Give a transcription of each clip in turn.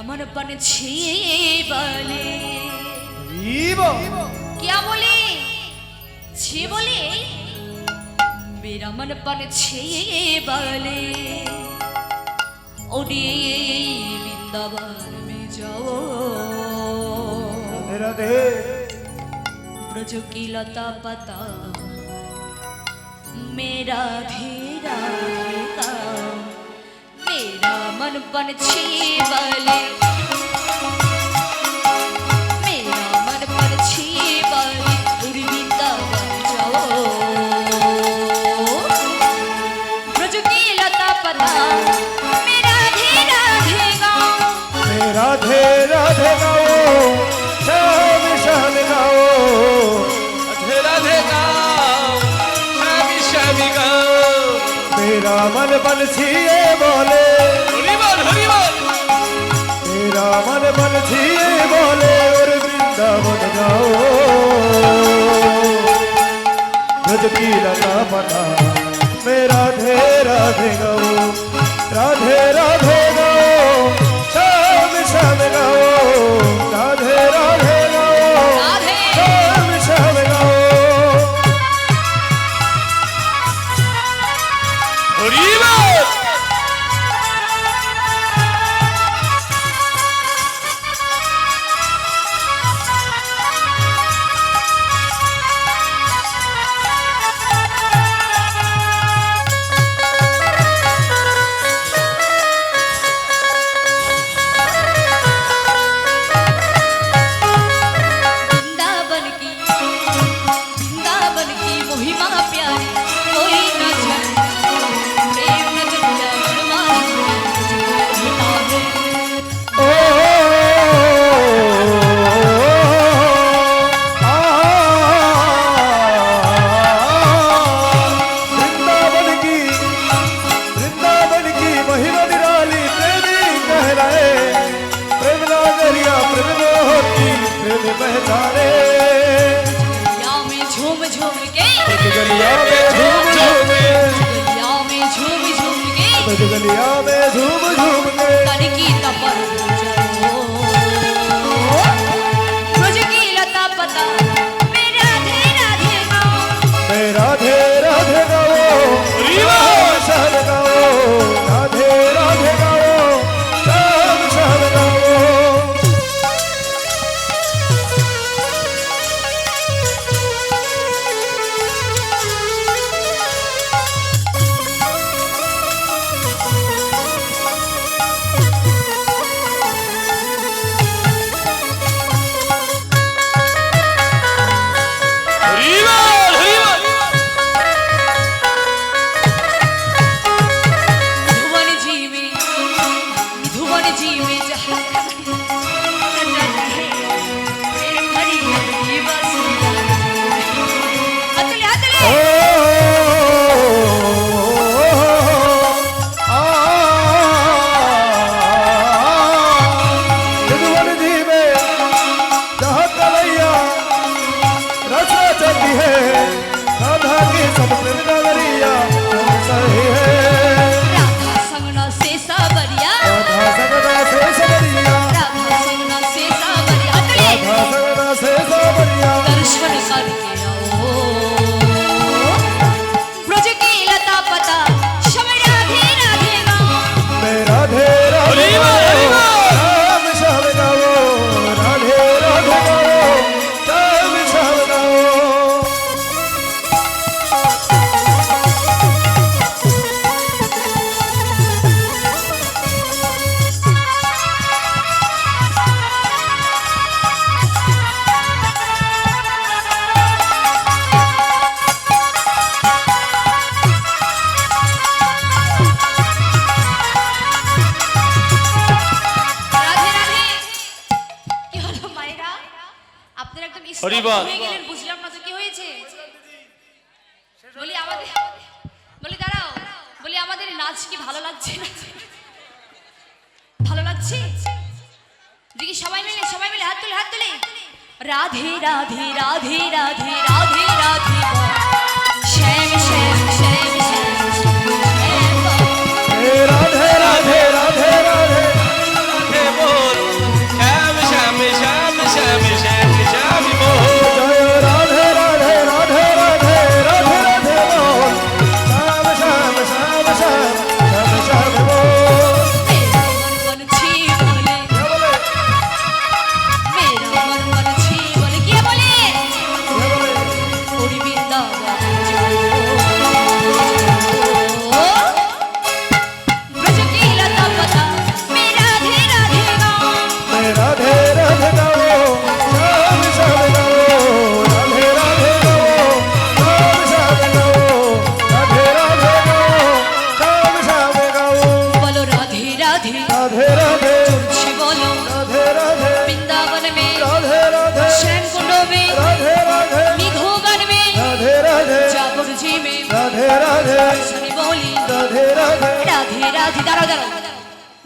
আমার পানে ছিয়ে বলে ইব क्या बोले छे बोले मेरा मन पन छे बोले ओडे वृंदावन में जाओ রাধে রাধে ब्रज की लता पता मेरा धीरा का मेरा मन बनछी बले मेरा मन बनछी बले उर्मिता बन जाओ ब्रज की लता पता मैं राधे राधे गाओ बोले ঝিয়ে बोले ওর বৃন্দাবন যাও ब्रज की लता पता मेरा राधे राधे गौ राधे राधे सजगलिया में झूम झूम के 今 হয়ে বলি আমাদের নাচ কি ভালো লাগছে ভালো লাগছে দেখি সবাই মিলে সবাই মিলে হাত তুলে হাত তুলে রাধে রাধে রাধে রাধে রাধে রাধে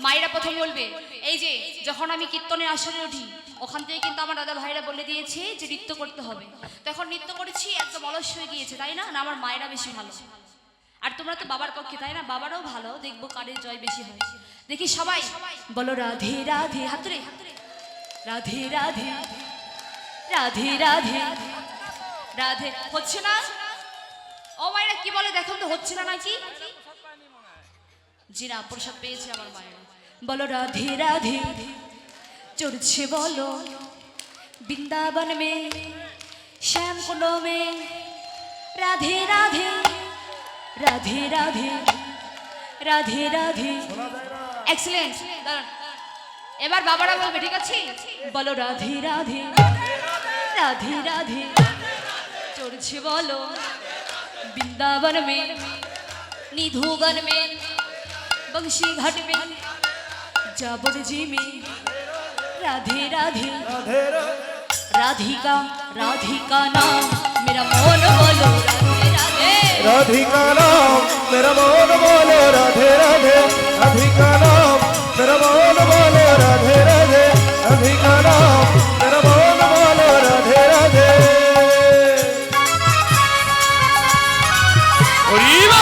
মায়েরা প্রথম বলবে এই যে যখন আমি কীর্তনের আসরে উঠি ওখান থেকে কিন্তু আমার দাদা ভাইরা বলে দিয়েছে যে নৃত্য করতে হবে। তখন নৃত্য করেছি একদম অলস হয়ে গিয়েছে তাই না আমার মায়েরা বেশি ভালো। আর তোমরা তো বাবার পক্ষে, তাই না? বাবারও ভালো, দেখব কারের জয় বেশি হয়। দেখি সবাই। বলো রাধে রাধে হাতরে রাধে রাধে রাধে রাধে রাধে। হচ্ছে না? ও মায়েরা, কি বলে? দেখুন তো, হচ্ছে না নাকি? জি না, প্রসাদ পেয়েছে আমার মায়েরা। বলো রাধে রাধে, চড়ছে বলো। বৃন্দাবন মে শ্যাম কুলো মে। রাধে রাধে। রাধে রাধে রাধে রাধে। এক্সিলেন্ট এবার বাবারা বলবে, ঠিক আছে? বলো, রাধে রাধে রাধে রাধে। চড়ছে বলো, বৃন্দাবন মে নিধুগন মে, বংশী ঘাট মে যাবর মে। রাধে রাধে, রাধিকা রাধিকা নাম। মেরা মন বলো রাধে রাধিকা নাম মেরা মন বলে রাধে রাধে। রাধিকা নাম মেরা মন বলে রাধে রাধে। রাধিকা নাম মেরা মন বলে রাধে রাধে। হরিবা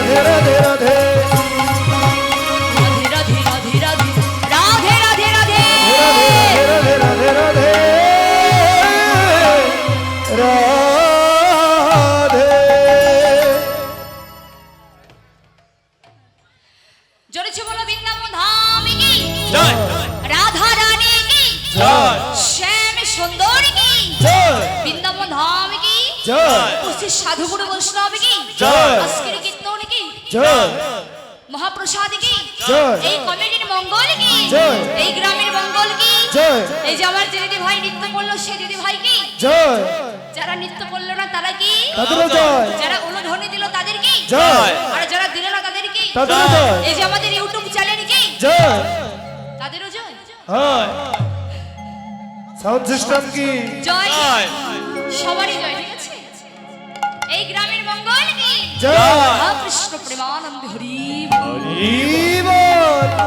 বৃন্দাবন ধাম কি উপস্থিত সাধুগুরু বৈষ্ণব কি আজকের কীর্তন কি মহাপ্রসাদ কি এই কমিটির মঙ্গল কি এই গ্রামের মঙ্গল কি এই যে আমার যে দিদি ভাই নৃত্য করল সে দিদি ভাই কি যারা নৃত্য করল না তারা কি যারা উলুধ্বনি দিল তাদের কি আর যারা দিল না তাদের কি এই যে আমাদের ইউটিউব চ্যানেল কি তাদেরও জয় হ্যাঁ সাউন্ড সিস্টেম কি জয় সবারই জয় ঠিক আছে? এই গ্রামের মঙ্গল কি? জয়। কৃষ্ণ প্রেমানন্দ হরি হরি